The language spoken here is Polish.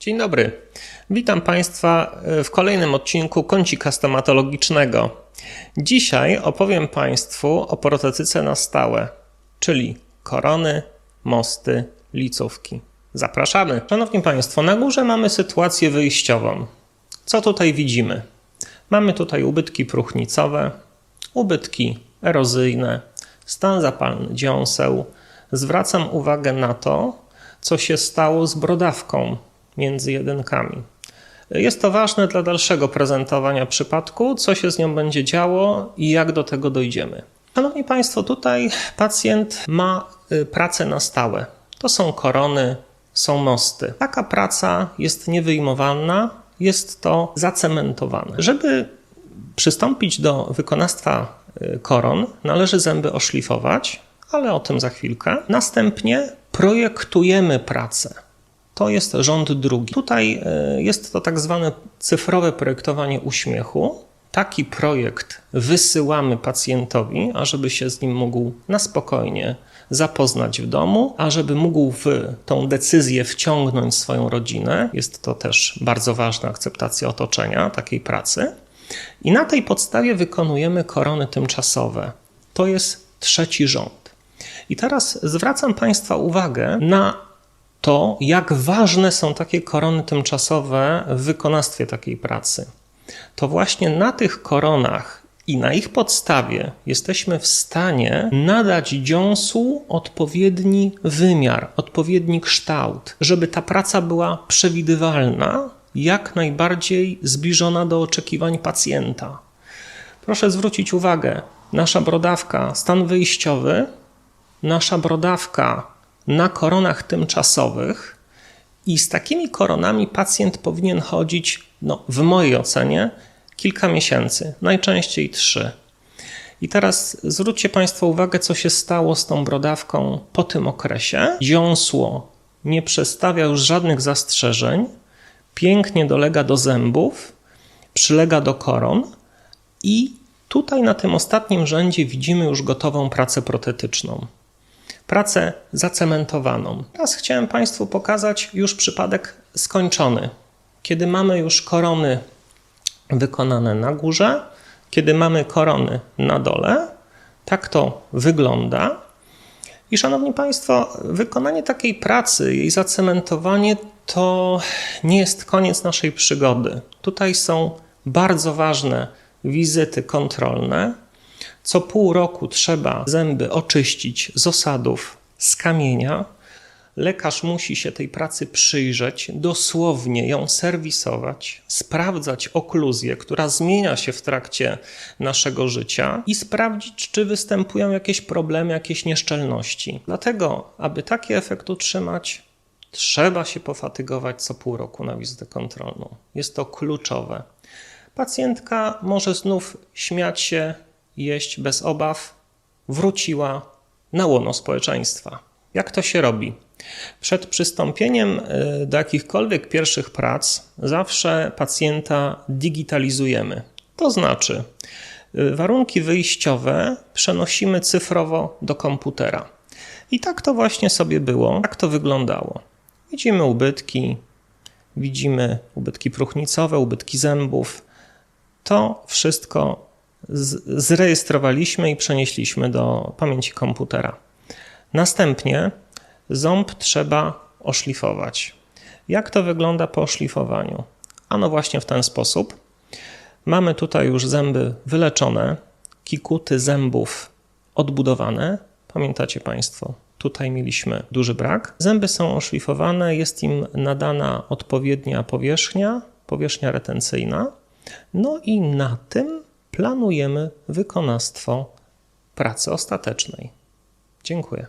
Dzień dobry. Witam Państwa w kolejnym odcinku kącika stomatologicznego. Dzisiaj opowiem Państwu o protetyce na stałe, czyli korony, mosty, licówki. Zapraszamy. Szanowni Państwo, na górze mamy sytuację wyjściową. Co tutaj widzimy? Mamy tutaj ubytki próchnicowe, ubytki erozyjne, stan zapalny dziąseł. Zwracam uwagę na to, co się stało z brodawką między jedynkami. Jest to ważne dla dalszego prezentowania przypadku, co się z nią będzie działo i jak do tego dojdziemy. Szanowni Państwo, tutaj pacjent ma y, pracę na stałe. To są korony, są mosty. Taka praca jest niewyjmowalna, jest to zacementowane. Żeby przystąpić do wykonawstwa y, koron, należy zęby oszlifować, ale o tym za chwilkę. Następnie projektujemy pracę. To jest rząd drugi. Tutaj y, jest to tak zwane cyfrowe projektowanie uśmiechu. Taki projekt wysyłamy pacjentowi, ażeby się z nim mógł na spokojnie zapoznać w domu, a żeby mógł w tą decyzję wciągnąć swoją rodzinę. Jest to też bardzo ważna akceptacja otoczenia takiej pracy. I na tej podstawie wykonujemy korony tymczasowe. To jest trzeci rząd. I teraz zwracam Państwa uwagę na to, jak ważne są takie korony tymczasowe w wykonawstwie takiej pracy. To właśnie na tych koronach i na ich podstawie jesteśmy w stanie nadać dziąsu odpowiedni wymiar, odpowiedni kształt, żeby ta praca była przewidywalna, jak najbardziej zbliżona do oczekiwań pacjenta. Proszę zwrócić uwagę, nasza brodawka, stan wyjściowy, nasza brodawka na koronach tymczasowych i z takimi koronami pacjent powinien chodzić, no, w mojej ocenie, kilka miesięcy, najczęściej trzy. I teraz zwróćcie Państwo uwagę, co się stało z tą brodawką po tym okresie. Dziąsło nie przedstawia już żadnych zastrzeżeń, pięknie dolega do zębów, przylega do koron i tutaj na tym ostatnim rzędzie widzimy już gotową pracę protetyczną. Pracę zacementowaną. Teraz chciałem Państwu pokazać już przypadek skończony, kiedy mamy już korony wykonane na górze, kiedy mamy korony na dole. Tak to wygląda. I szanowni Państwo, wykonanie takiej pracy, jej zacementowanie to nie jest koniec naszej przygody. Tutaj są bardzo ważne wizyty kontrolne. Co pół roku trzeba zęby oczyścić z osadów, z kamienia. Lekarz musi się tej pracy przyjrzeć, dosłownie ją serwisować, sprawdzać okluzję, która zmienia się w trakcie naszego życia i sprawdzić, czy występują jakieś problemy, jakieś nieszczelności. Dlatego, aby taki efekt utrzymać, trzeba się pofatygować co pół roku na wizytę kontrolną. Jest to kluczowe. Pacjentka może znów śmiać się, jeść bez obaw, wróciła na łono społeczeństwa. Jak to się robi? Przed przystąpieniem y, do jakichkolwiek pierwszych prac zawsze pacjenta digitalizujemy. To znaczy, y, warunki wyjściowe przenosimy cyfrowo do komputera. I tak to właśnie sobie było, tak to wyglądało. Widzimy ubytki, widzimy ubytki próchnicowe, ubytki zębów. To wszystko zrejestrowaliśmy i przenieśliśmy do pamięci komputera. Następnie ząb trzeba oszlifować. Jak to wygląda po oszlifowaniu? Ano właśnie w ten sposób. Mamy tutaj już zęby wyleczone, kikuty zębów odbudowane. Pamiętacie Państwo, tutaj mieliśmy duży brak. Zęby są oszlifowane, jest im nadana odpowiednia powierzchnia, powierzchnia retencyjna. No i na tym planujemy wykonawstwo pracy ostatecznej. Dziękuję.